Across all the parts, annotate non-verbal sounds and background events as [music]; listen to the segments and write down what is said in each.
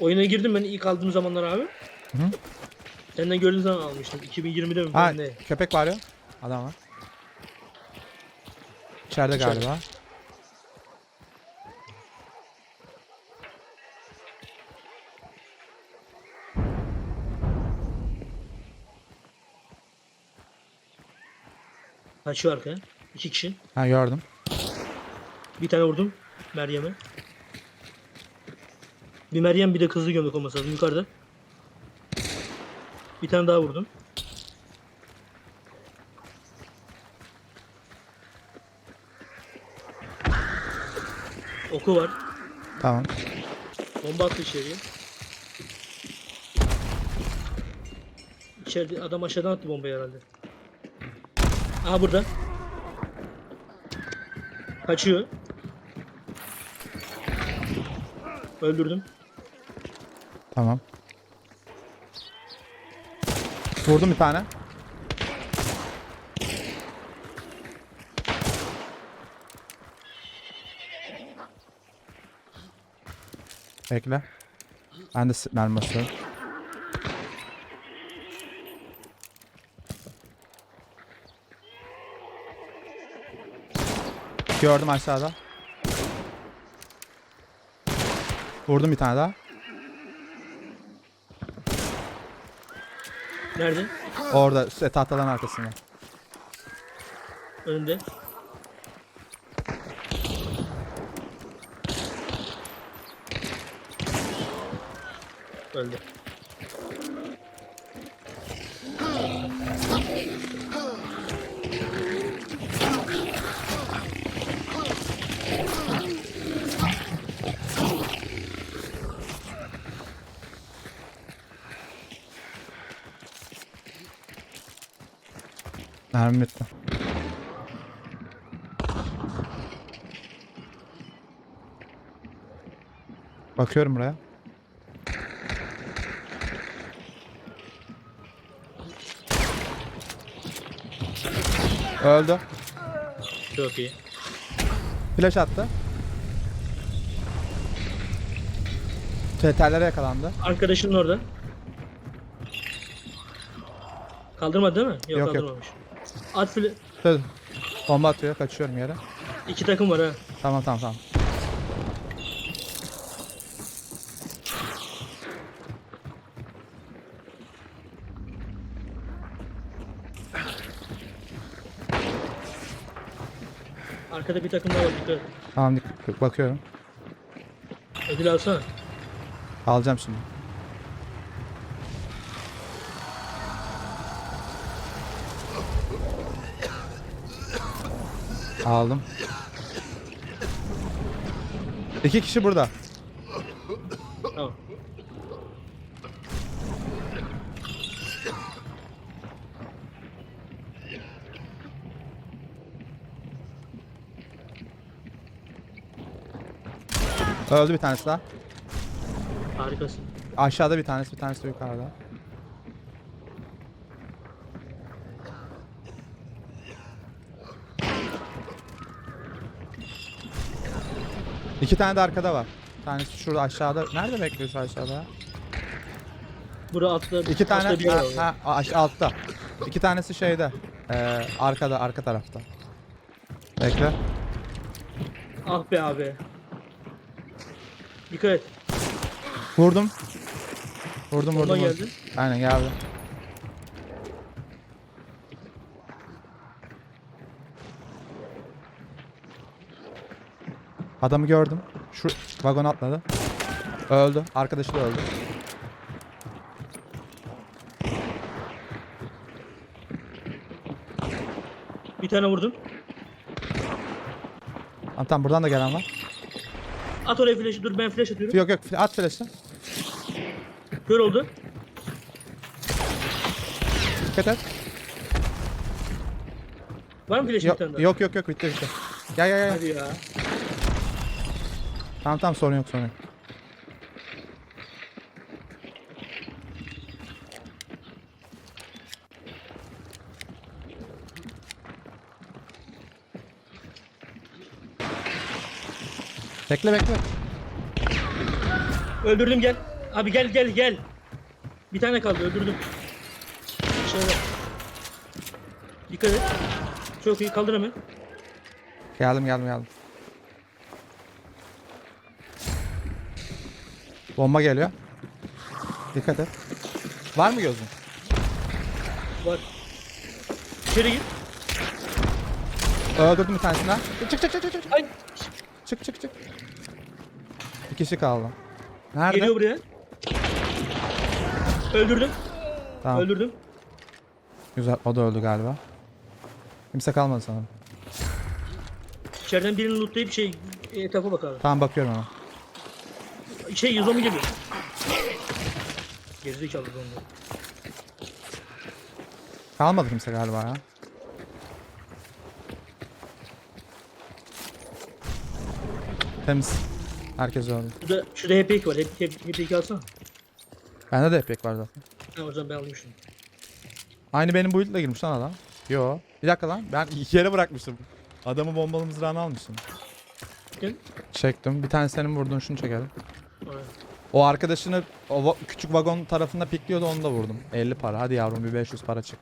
Oyuna girdim ben ilk aldığım zamanlar abi. Hı hı. Senden gördüğüm zaman almıştım. 2020'de mi? Ha Ne? köpek var ya. Adam var. İçeride İçeride. galiba. Kaçıyor arkaya. İki kişi. Ha gördüm. Bir tane vurdum Meryem'e. Bir Meryem bir de kızlı gömlek olması lazım yukarıda. Bir tane daha vurdum. Oku var. Tamam. Bomba attı içeriye. İçeride adam aşağıdan attı bombayı herhalde. Aha burada. Kaçıyor. Öldürdüm. Tamam. Vurdum bir tane. Bekle. Ben de mermi basıyorum. Gördüm aşağıda. Vurdum bir tane daha. Nerede? Orada şu tahtaların arkasında. Önünde. Öldü. Mermi bitti. Bakıyorum buraya. Öldü. Çok iyi. Flash attı. Tellere yakalandı. Arkadaşın orada. Kaldırmadı değil mi? Yok, Yok, yok. kaldırmamış. At fili... Dur. Bomba atıyor. Kaçıyorum yere. İki takım var ha. Tamam tamam tamam. Arkada bir takım daha var. Dikkat. Tamam dik- bakıyorum. Ödül alsana. Alacağım şimdi. Aldım. İki kişi burada. Tamam. Öldü bir tanesi daha. Harikasın. Aşağıda bir tanesi, bir tanesi de yukarıda. İki tane de arkada var. Bir tanesi şurada aşağıda. Nerede bekliyor şu aşağıda? Bura altta İki tane altta bir ha, ha, aş- altta. İki tanesi şeyde. Ee, arkada, arka tarafta. Bekle. Ah be abi. Dikkat et. Vurdum. Vurdum Bomba vurdum. vurdum. geldi. Aynen geldi. Adamı gördüm. Şu vagon atladı. Öldü. Arkadaşı da öldü. Bir tane vurdum. Tamam, tamam buradan da gelen var. At oraya flash'ı dur ben flash atıyorum. Yok yok at flash'ı. Kör oldu. Dikkat et. Var mı flash'ın bir Yok tane daha? yok yok, yok bitti bitti. Gel gel gel. Hadi ya. Tamam tamam sorun yok sorun yok. Bekle bekle. Öldürdüm gel. Abi gel gel gel. Bir tane kaldı öldürdüm. Şöyle. Dikkat et. Çok iyi kaldır hemen. Geldim geldim geldim. Bomba geliyor. Dikkat et. Var mı gözün? Var. İçeri gir. Öldürdüm bir tanesini daha. Çık çık çık çık çık. Ay. Çık çık çık. Bir kişi kaldı. Nerede? Geliyor buraya. Öldürdüm. Tamam. Öldürdüm. Güzel. O da öldü galiba. Kimse kalmadı sanırım. İçeriden birini lootlayıp şey etrafa bak abi. Tamam bakıyorum hemen. Şey 110 geliyor. Gerizekalı zombi. Kalmadı kimse galiba ya. Temiz. Herkes öldü. Şurada, şurada HP var. HP, HP alsana. Bende de epek var zaten. Ha o zaman ben alayım şunu. Aynı benim build'le girmiş lan adam. Yo. Bir dakika lan. Ben iki [laughs] yere bırakmıştım. Adamı bombalı mızrağını almışım. Gel. Çektim. Bir tane senin vurduğun şunu çekelim. O arkadaşını o va- küçük vagon tarafında pikliyordu onu da vurdum. 50 para. Hadi yavrum bir 500 para çık.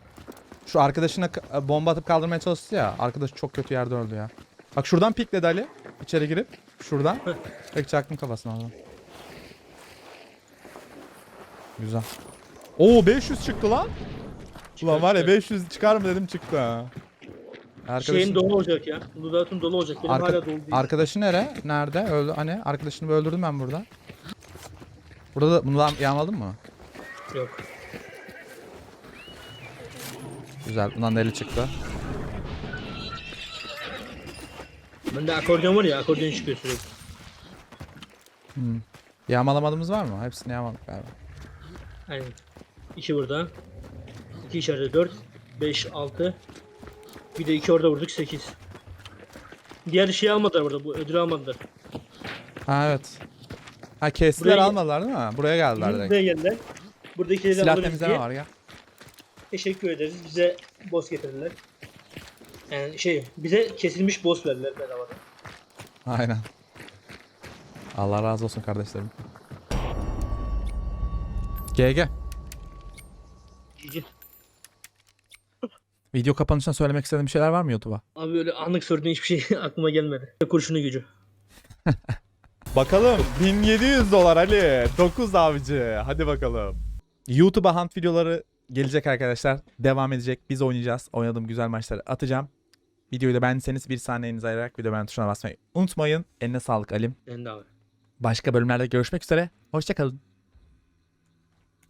Şu arkadaşına k- e, bomba atıp kaldırmaya çalıştı ya. Arkadaş çok kötü yerde öldü ya. Bak şuradan pikledi Ali. İçeri girip. Şuradan. [laughs] Tek çaktım kafasına oradan. Güzel. Oo 500 çıktı lan. Ulan var ya çıkar. 500 çıkar mı dedim çıktı ha. Arkadaşın, Şeyin dolu olacak ya. Loadout'un dolu olacak. Benim arka, hala dolu değil. arkadaşı nere? Nerede? Öldü. Hani arkadaşını öldürdüm ben burada. Burada da bunu yağmaladın mı? Yok. Güzel. Bundan da 50 çıktı. Bende akordeon var ya. Akordeon çıkıyor sürekli. Yağmalamadığımız var mı? Hepsini yağmaladık galiba. Aynen. İki burada. İki içeride dört. Beş, altı. Bir de iki orada vurduk sekiz. Diğer şeyi almadılar burada. Bu ödülü almadılar. Ha evet. Ha kestiler Buraya- almadılar değil mi? Buraya geldiler direkt. buraya geldiler. Buradakileri Silah alırız temizleme diye. var ya. Teşekkür ederiz. Bize boss getirdiler. Yani şey bize kesilmiş boss verdiler bedavadan. Aynen. Allah razı olsun kardeşlerim. GG. Cici. Video kapanışında söylemek istediğim bir şeyler var mı YouTube'a? Abi öyle anlık sorduğun hiçbir şey [laughs] aklıma gelmedi. Kurşunu gücü. [laughs] Bakalım 1700 dolar Ali. 9 avcı. Hadi bakalım. YouTube'a hunt videoları gelecek arkadaşlar. Devam edecek. Biz oynayacağız. Oynadığım güzel maçları atacağım. Videoyu da beğendiyseniz bir saniyenizi ayırarak video beğen tuşuna basmayı unutmayın. Eline sağlık Alim. Ben de abi. Başka bölümlerde görüşmek üzere. Hoşçakalın.